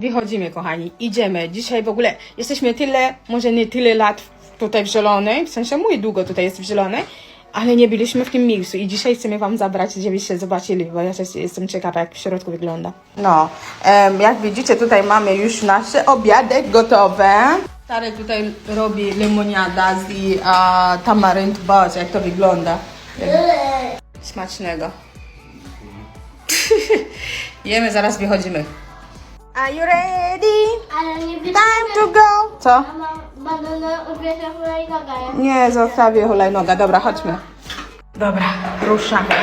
Wychodzimy, kochani, idziemy. Dzisiaj w ogóle jesteśmy tyle, może nie tyle lat tutaj w Zielonej, w sensie mój długo tutaj jest w Zielonej, ale nie byliśmy w tym miejscu i dzisiaj chcemy Wam zabrać, żebyście zobaczyli, bo ja też jestem ciekawa, jak w środku wygląda. No, jak widzicie, tutaj mamy już nasze obiadek gotowe. Stary tutaj robi lemoniada z a, tamarynd, boże, jak to wygląda. Smacznego. Jemy, zaraz wychodzimy. Are you ready? Ale nie widzę. Time to go! Co? Bananę ubierze hulajnoga? Nie, zostawię hulajnoga. Dobra, chodźmy. Dobra, ruszamy.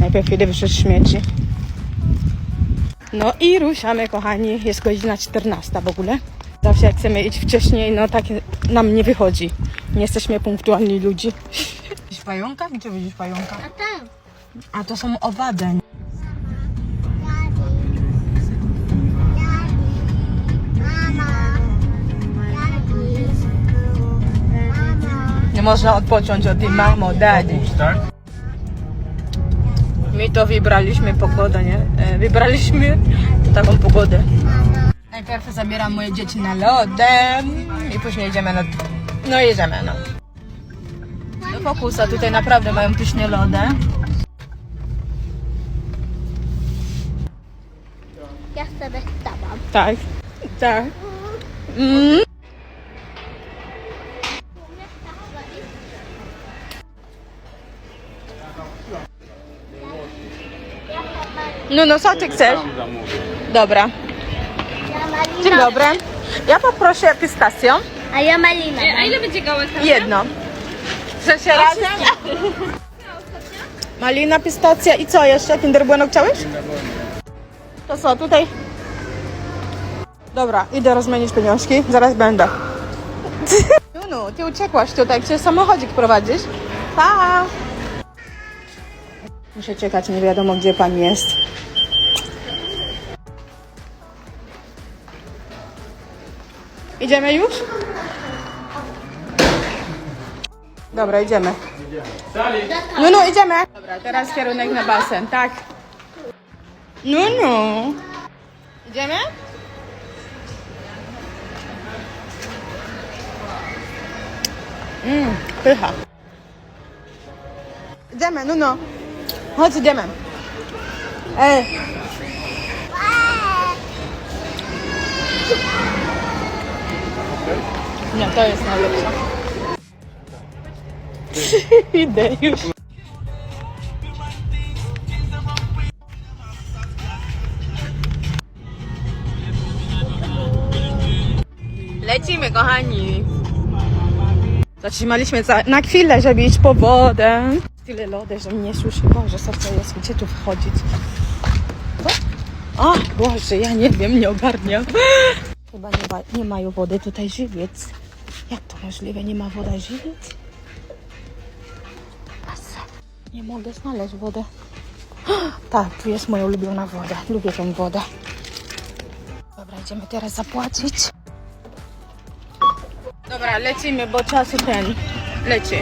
Najpierw idę wyrzucić śmieci. No i ruszamy, kochani. Jest godzina 14 w ogóle. Zawsze jak chcemy iść wcześniej, no tak nam nie wychodzi. Nie jesteśmy punktualni ludzi. Widzisz pająka? Gdzie widzisz pająka? A tam. A to są owady. Nie można odpocząć od tej mamo, daddy. My to wybraliśmy pogodę, nie? E, Wybraliśmy taką pogodę. Najpierw zabieram moje dzieci na lodem i później jedziemy na... No jedziemy, no. Do Fokusa tutaj naprawdę mają pyszne lody. Ja sobie stałam. Tak. Tak. Mm. No, no, co ty chcesz? Dobra. Dzień dobry. Ja poproszę pistacją. A ja malina. A ile będzie gałek? Jedno. Chcesz się razem? Malina, pistacja i co jeszcze? Kinder Bueno chciałeś? To co, tutaj? Dobra, idę rozmienić pieniążki. Zaraz będę. Junu, ty uciekłaś tutaj, przecież samochodzik prowadzisz. Pa! Muszę czekać, nie wiadomo gdzie pan jest. Idziemy już? Dobra, idziemy. No, no, idziemy. Dobra, teraz kierunek na basen, tak. No, no. Idziemy? Mmm, pycha. Idziemy, no, no. Chodź, idziemy. Ej. Nie, to jest najlepsze. Idę już. Lecimy, kochani. Zatrzymaliśmy za, na chwilę, żeby iść po wodę. Tyle lody, że mnie suszy. Boże, serce jest, gdzie tu wchodzić? Co? O, Boże, ja nie wiem, nie ogarniam. Chyba nie, ma, nie mają wody tutaj żywiec. Jak to możliwe? Nie ma woda żywiec? Masa. Nie mogę znaleźć wodę. Tak, tu jest moja ulubiona woda. Lubię tą wodę. Dobra, idziemy teraz zapłacić. Dobra, lecimy, bo czasu ten leci.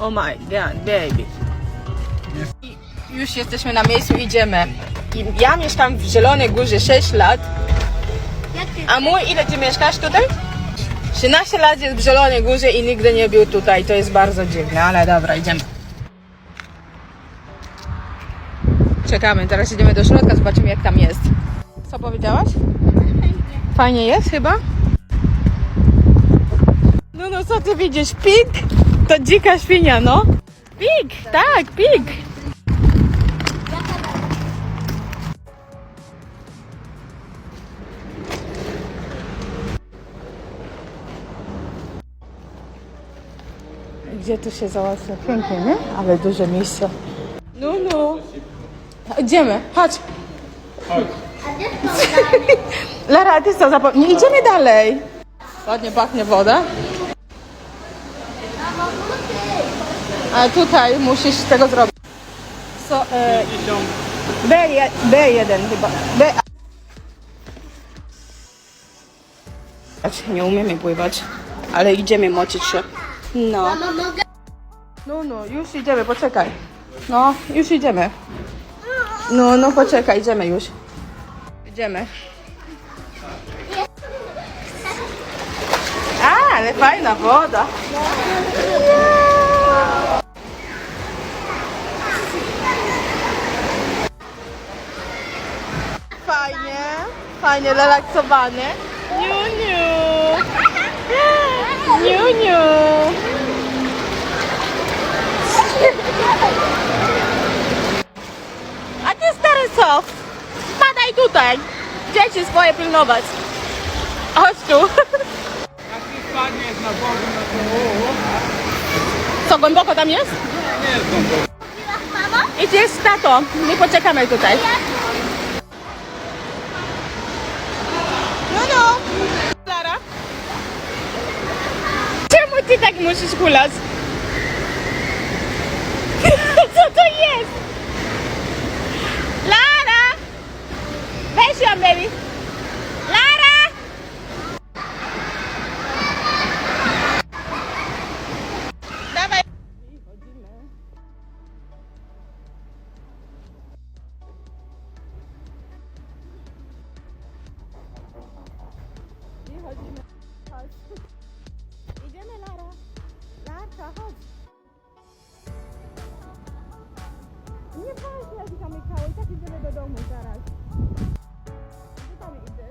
Oh my god, baby. I już jesteśmy na miejscu, idziemy. I ja mieszkam w Zielonej Górze 6 lat. A mój, ile ty mieszkasz tutaj? 13 lat jest w Zielonej Górze i nigdy nie był tutaj. To jest bardzo dziwne, ale dobra, idziemy. Czekamy, teraz idziemy do środka, zobaczymy jak tam jest. Co powiedziałaś? Fajnie jest chyba? No, no co ty widzisz? Pik? To dzika świnia, no. Pik, tak, pik. Gdzie tu się załatwia? Pięknie, nie? Ale duże miejsce. No, no. Idziemy, chodź. A gdzie są Lara, ty co zapo- Nie idziemy dalej. Ładnie pachnie woda. A tutaj musisz tego zrobić. Co, e, 50 B, je- B1 chyba. B. Nie umiemy pływać, ale idziemy moczyć się. No. No, no, już idziemy, poczekaj. No, już idziemy. No, no, poczekaj, idziemy już. Idziemy. A, ale fajna woda. Fajnie relaksowane. Niu, niu. Niu, niu. A ty stary co? Spadaj tutaj. Dzieci swoje pilnować. Chodź tu. Jak ty spadniesz na wodę, no to Co, głęboko tam jest? nie jest głęboko. Mama? Idziesz z tatą. Nie poczekamy tutaj. Tak musisz hulać? Co to jest? Lara! Weź ją, baby. Lara! Dawaj. Wychodzimy. Chodź. Kasia, chodź. Nieważne, jak zamykało, i tak idziemy do domu zaraz. Gdzie tam?